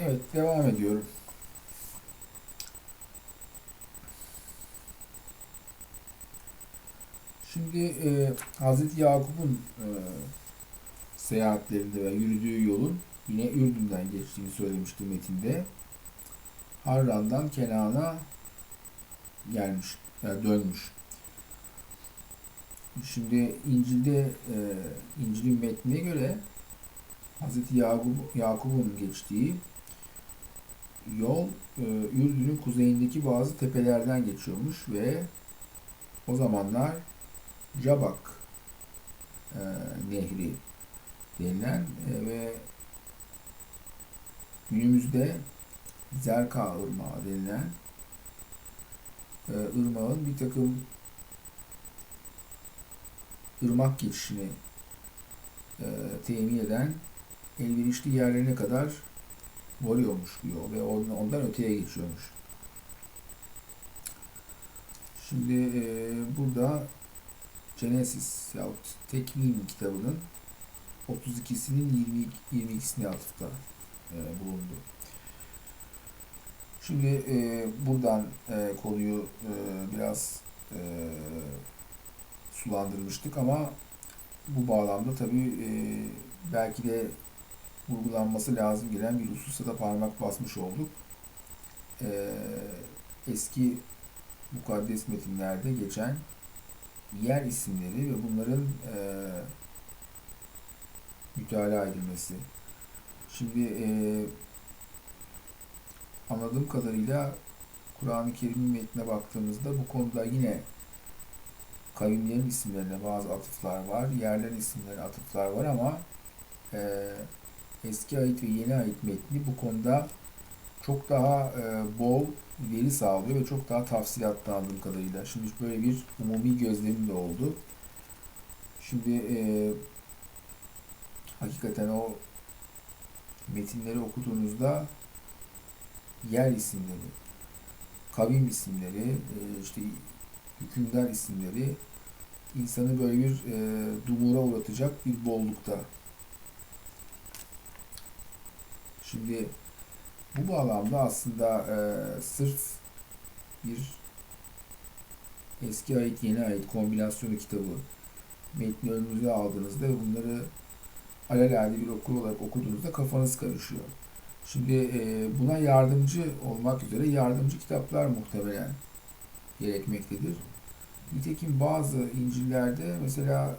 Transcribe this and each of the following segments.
Evet, devam ediyorum. Şimdi e, Hazreti Yakup'un e, seyahatlerinde ve yürüdüğü yolun yine Ürdün'den geçtiğini söylemişti metinde. Harran'dan Kenan'a gelmiş, yani dönmüş. Şimdi İncil'de e, İncil'in metnine göre Yakup, Yakup'un geçtiği yol e, Ürdün'ün kuzeyindeki bazı tepelerden geçiyormuş ve o zamanlar Cabak e, Nehri denilen e, ve günümüzde Zerka Irmağı denilen e, ırmağın bir takım ırmak geçişini e, temin eden elverişli yerlerine kadar varıyormuş yol ve ondan, öteye geçiyormuş. Şimdi e, burada Genesis yahut Tekvin kitabının 32'sinin 20, 22'sine atıfta e, bulundu. Şimdi e, buradan e, konuyu e, biraz e, sulandırmıştık ama bu bağlamda tabii e, belki de vurgulanması lazım gelen bir hususa da parmak basmış olduk. E, eski mukaddes metinlerde geçen yer isimleri ve bunların e, mütalaa edilmesi. Şimdi e, anladığım kadarıyla Kur'an-ı Kerim'in metnine baktığımızda bu konuda yine kavimlerin isimlerine bazı atıflar var, yerlerin isimlerine atıflar var ama e, eski ait ve yeni ait metni bu konuda çok daha e, bol veri sağlıyor ve çok daha tafsilatlı anladığım kadarıyla. Şimdi böyle bir umumi gözlemim de oldu. Şimdi e, hakikaten o metinleri okuduğunuzda yer isimleri, kavim isimleri, e, işte hükümdar isimleri insanı böyle bir e, dumura uğratacak bir bollukta. Şimdi bu bağlamda aslında e, sırf bir eski ait yeni ait kombinasyonu kitabı metni önünüze aldığınızda ve bunları alelade bir okur olarak okuduğunuzda kafanız karışıyor. Şimdi e, buna yardımcı olmak üzere yardımcı kitaplar muhtemelen gerekmektedir. Nitekim bazı İncil'lerde mesela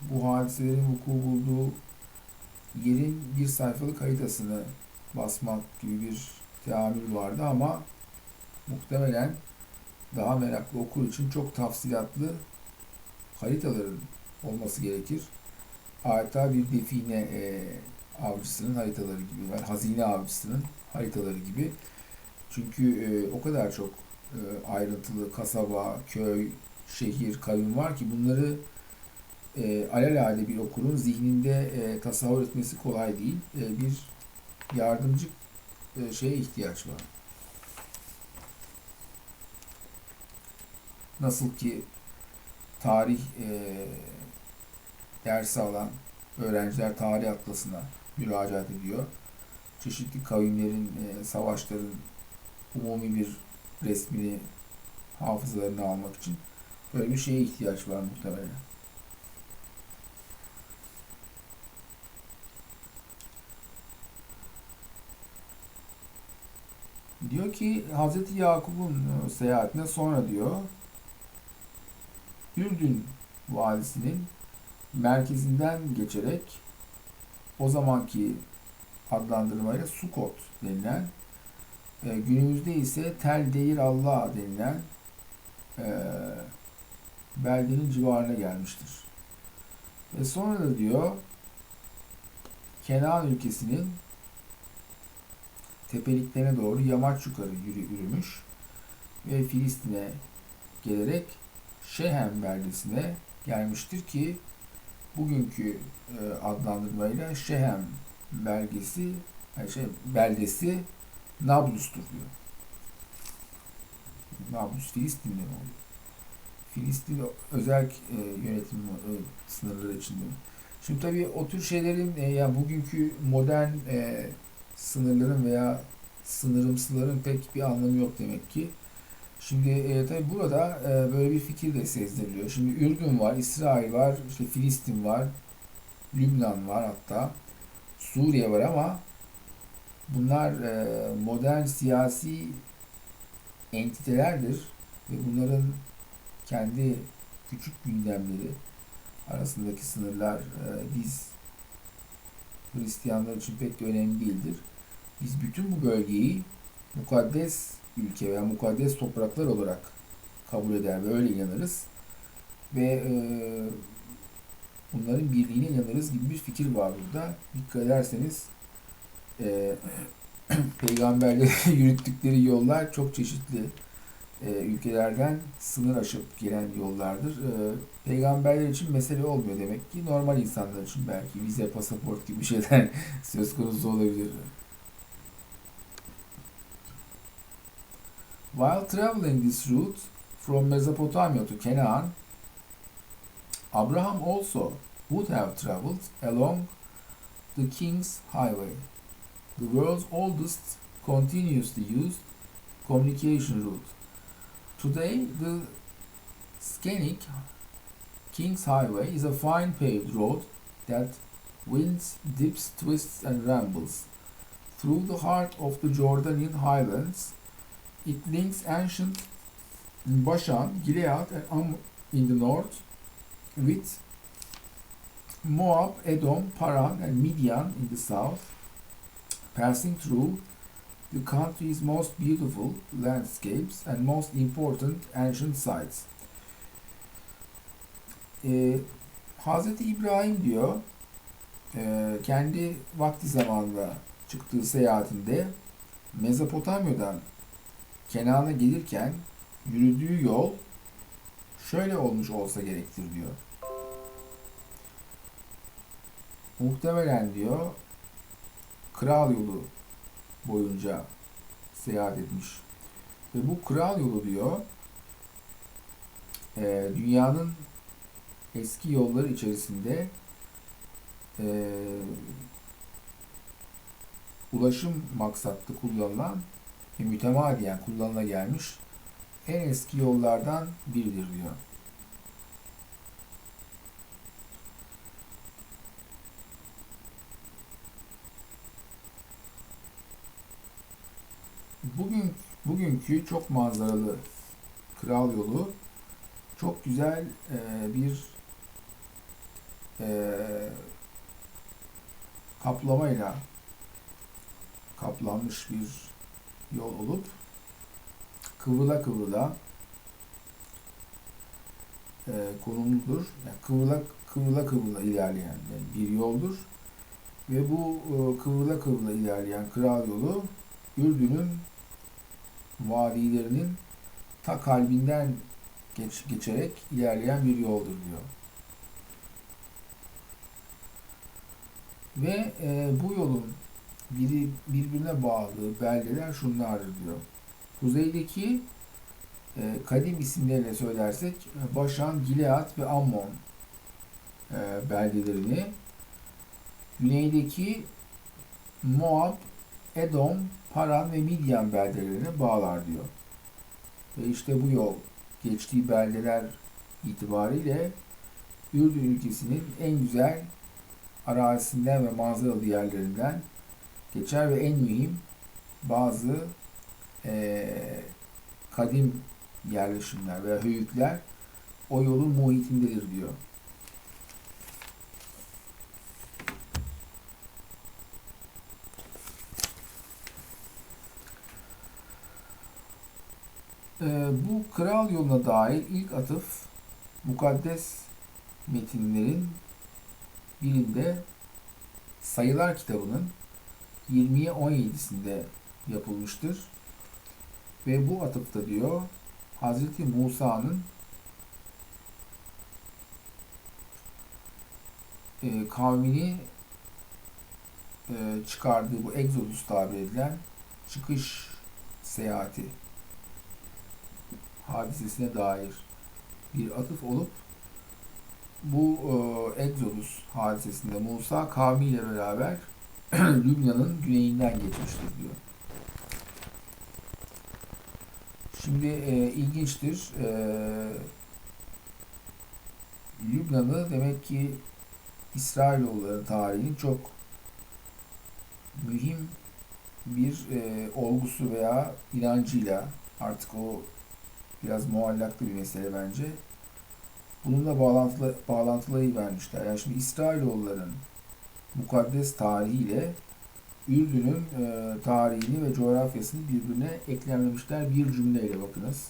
bu hadiselerin vuku bulduğu yerin bir sayfalık haritasını basmak gibi bir teamül vardı ama muhtemelen daha meraklı okur için çok tafsilatlı haritaların olması gerekir. Adeta bir define e, avcısının haritaları gibi, yani hazine avcısının haritaları gibi. Çünkü e, o kadar çok e, ayrıntılı kasaba, köy, şehir, kavim var ki bunları e, alelade bir okurun zihninde e, tasavvur etmesi kolay değil. E, bir yardımcı e, şeye ihtiyaç var. Nasıl ki tarih e, dersi alan öğrenciler tarih atlasına müracaat ediyor. Çeşitli kavimlerin, e, savaşların umumi bir resmini hafızalarını almak için böyle bir şeye ihtiyaç var muhtemelen. Diyor ki Hazreti Yakup'un e, seyahatine sonra diyor Ürdün valisinin merkezinden geçerek o zamanki adlandırmayla Sukot denilen e, günümüzde ise Tel Deir Allah denilen e, beldenin civarına gelmiştir. Ve sonra da diyor Kenan ülkesinin tepeliklerine doğru yamaç yukarı yürü, yürümüş ve Filistin'e gelerek Şehem beldesine gelmiştir ki bugünkü e, adlandırmayla Şehem belgesi yani şey, beldesi Nablus'tur diyor. Nablus Filistin'de oluyor? Filistin özel e, yönetim e, sınırları içinde. Şimdi tabii o tür şeylerin e, yani bugünkü modern e, sınırların veya sınırımsıların pek bir anlamı yok demek ki. Şimdi e, tabi burada e, böyle bir fikir de sezdiriliyor. Şimdi Ürdün var, İsrail var, işte Filistin var, Lübnan var hatta, Suriye var ama bunlar e, modern siyasi entitelerdir ve bunların kendi küçük gündemleri arasındaki sınırlar e, biz Hristiyanlar için pek de önemli değildir. Biz bütün bu bölgeyi mukaddes ülke veya mukaddes topraklar olarak kabul eder ve öyle inanırız. Ve e, bunların birliğine inanırız gibi bir fikir var burada. Dikkat ederseniz e, peygamberlerin yürüttükleri yollar çok çeşitli e, ülkelerden sınır aşıp gelen yollardır. E, peygamberler için mesele olmuyor demek ki. Normal insanlar için belki vize, pasaport gibi şeyler söz konusu olabilir. While traveling this route from Mesopotamia to Canaan, Abraham also would have traveled along the King's Highway, the world's oldest continuously used communication route. Today, the scenic King's Highway is a fine paved road that winds, dips, twists, and rambles through the heart of the Jordanian highlands. It links ancient Bashan, Gilead, and Am in the north with Moab, Edom, Paran, and Midian in the south, passing through the country's most beautiful landscapes and most important ancient sites. Ee, Hazreti İbrahim diyor, e, kendi vakti zamanında çıktığı seyahatinde Mezopotamya'dan Kenan'a gelirken yürüdüğü yol şöyle olmuş olsa gerektir diyor. Muhtemelen diyor kral yolu boyunca seyahat etmiş. Ve bu kral yolu diyor e, dünyanın eski yolları içerisinde e, ulaşım maksatlı kullanılan ve mütemadiyen kullanıla gelmiş en eski yollardan biridir diyor. Bugün bugünkü çok manzaralı Kral Yolu çok güzel e, bir e, kaplamayla kaplanmış bir yol olup kıvrıla kıvrıla e, konumludur. Yani kıvrıla kıvrıla kıvrıla ilerleyen bir yoldur. Ve bu e, kıvrıla kıvrıla ilerleyen kral yolu Ürdün'ün vadilerinin ta kalbinden geç, geçerek ilerleyen bir yoldur diyor. Ve e, bu yolun biri birbirine bağlı beldeler şunlardır diyor. Kuzeydeki e, kadim isimlerle söylersek Başan, Gilead ve Ammon e, beldelerini, güneydeki Moab, Edom, Paran ve Midyan beldelerini bağlar diyor. Ve işte bu yol geçtiği beldeler itibariyle Ürdün ülkesinin en güzel arazisinden ve manzaralı yerlerinden geçer ve en mühim bazı e, kadim yerleşimler veya höyükler o yolun muhitindedir diyor. Ee, bu kral yoluna dair ilk atıf mukaddes metinlerin birinde sayılar kitabının 20'ye 17'sinde yapılmıştır. Ve bu atıfta diyor Hazreti Musa'nın e, kavmini e, çıkardığı bu Exodus tabir edilen çıkış seyahati hadisesine dair bir atıf olup bu e, Exodus hadisesinde Musa kavmiyle beraber Lübnan'ın güneyinden geçmiştir diyor. Şimdi e, ilginçtir. E, Lübnan'ı demek ki İsrailoğulları tarihinin çok mühim bir e, olgusu veya inancıyla artık o biraz muallaklı bir mesele bence. Bununla bağlantılı, bağlantılayı vermişler. Yani şimdi İsrailoğulların mukaddes tarihiyle Ürdün'ün e, tarihini ve coğrafyasını birbirine eklemlemişler bir cümleyle bakınız.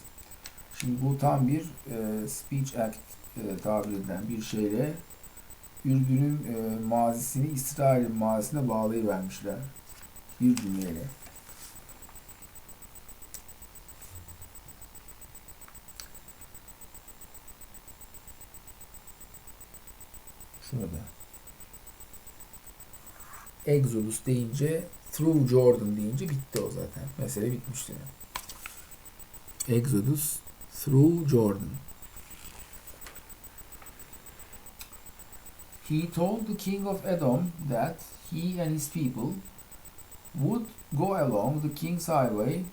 Şimdi bu tam bir e, speech act e, tabir edilen bir şeyle Ürdün'ün e, mazisini İsrail'in mazisine bağlayıvermişler. Bir cümleyle. Şurada. Exodus deyince Through Jordan deyince bitti o zaten. Mesele bitmişti. Exodus Through Jordan. He told the king of Edom that he and his people would go along the king's highway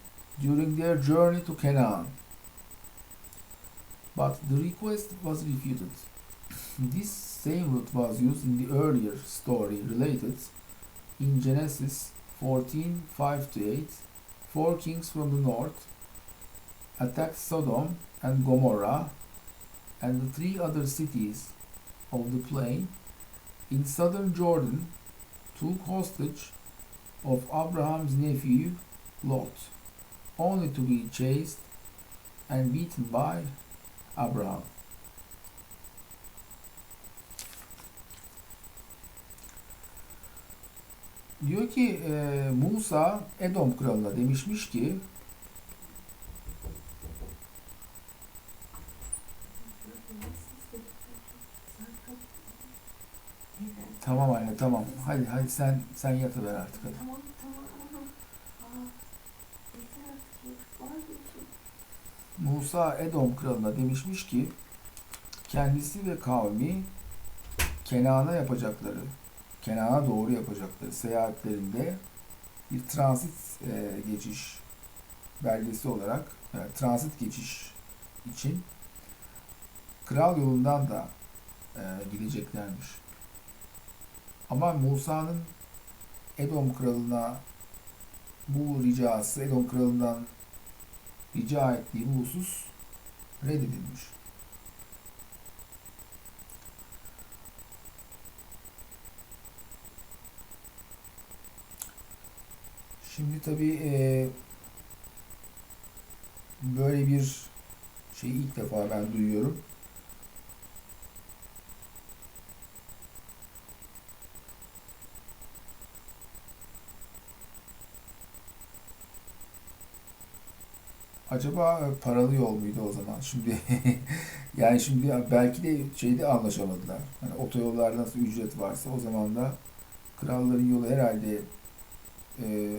during their journey to Canaan. But the request was refused. This same root was used in the earlier story related in Genesis 14 5 to 8. Four kings from the north attacked Sodom and Gomorrah and the three other cities of the plain in southern Jordan took hostage of Abraham's nephew Lot, only to be chased and beaten by Abraham. Diyor ki e, Musa Edom kralına demişmiş ki tamam anne tamam hadi hadi sen sen yatıver artık hadi. Tamam tamam. Aa. Musa Edom kralına demişmiş ki kendisi ve kavmi Kenan'a yapacakları, Kenan'a doğru yapacakları seyahatlerinde bir transit e, geçiş belgesi olarak yani transit geçiş için kral yolundan da e, gideceklermiş. Ama Musa'nın Edom kralına bu ricası, Edom kralından rica ettiği bu husus reddedilmiş. Şimdi tabii e, böyle bir şeyi ilk defa ben duyuyorum. Acaba e, paralı yol muydu o zaman? Şimdi yani şimdi belki de şeyde anlaşamadılar. Hani otoyollarda nasıl ücret varsa o zaman da kralların yolu herhalde e,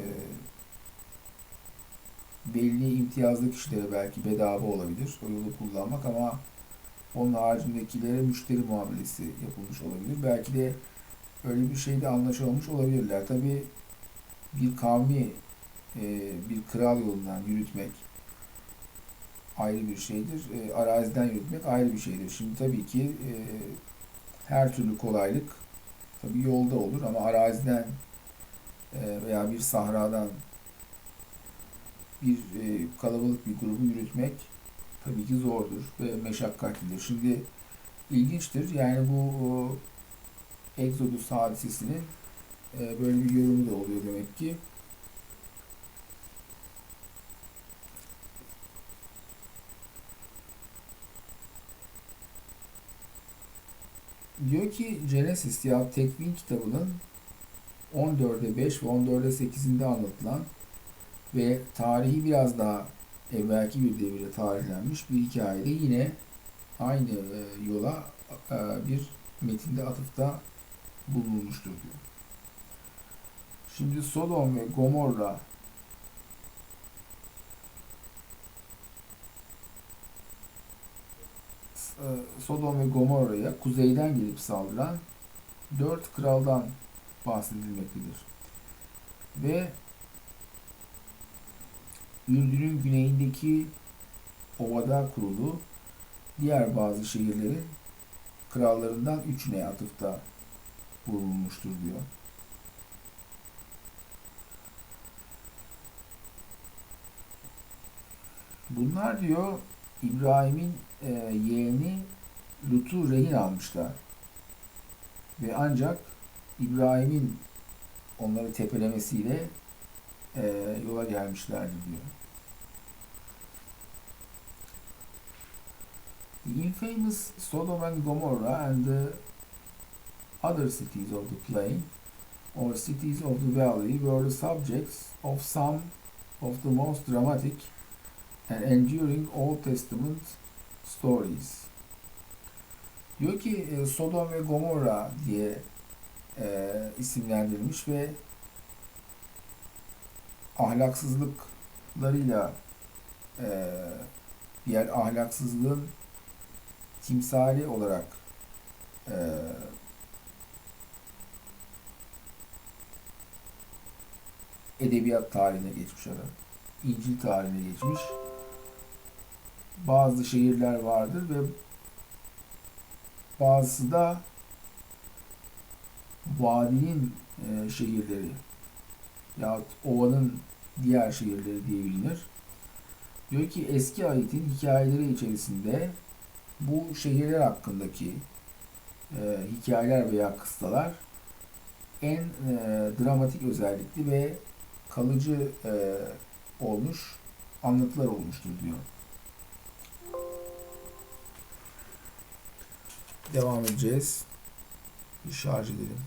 belli imtiyazlı kişilere belki bedava olabilir o yolu kullanmak ama onun haricindekilere müşteri muamelesi yapılmış olabilir. Belki de öyle bir şeyde anlaşılmış olabilirler. Tabii bir kavmi e, bir kral yolundan yürütmek ayrı bir şeydir. E, araziden yürütmek ayrı bir şeydir. Şimdi tabii ki e, her türlü kolaylık tabii yolda olur ama araziden veya bir sahradan bir e, kalabalık bir grubu yürütmek tabii ki zordur ve meşakkatlidir. Şimdi ilginçtir. Yani bu Exodus hadisesinin e, böyle bir yorumu da oluyor demek ki. Diyor ki Genesis ya Tekvin kitabının 14'e 5 ve 14'e 8'inde anlatılan ve tarihi biraz daha evvelki bir devirde tarihlenmiş bir hikayede yine aynı e, yola e, bir metinde atıfta bulunmuştur diyor. Şimdi Sodom ve Gomorra e, Sodom ve Gomorra'ya kuzeyden gelip saldıran dört kraldan bahsedilmektedir. ve Ürdün'ün güneyindeki ovada kurulu diğer bazı şehirlerin krallarından üçüne atıfta bulunmuştur diyor. Bunlar diyor İbrahim'in e, yeğeni Lut'u rehin almışlar. Ve ancak İbrahim'in onları tepelemesiyle e, yola gelmişlerdi diyor. The infamous Sodom and Gomorrah and the other cities of the plain or cities of the valley were the subjects of some of the most dramatic and enduring Old Testament stories. Diyor ki e, Sodom ve Gomorra diye e, isimlendirilmiş ve ahlaksızlıklarıyla e, diğer ahlaksızlığın timsali olarak e, edebiyat tarihine geçmiş adam. İncil tarihine geçmiş. Bazı şehirler vardır ve bazısı da vadinin e, şehirleri yahut ovanın diğer şehirleri diye. Diyor ki eski ayetin hikayeleri içerisinde bu şehirler hakkındaki e, hikayeler veya kıssalar en e, dramatik özellikli ve kalıcı e, olmuş anlatılar olmuştur diyor. Devam edeceğiz. Bir şarj edelim.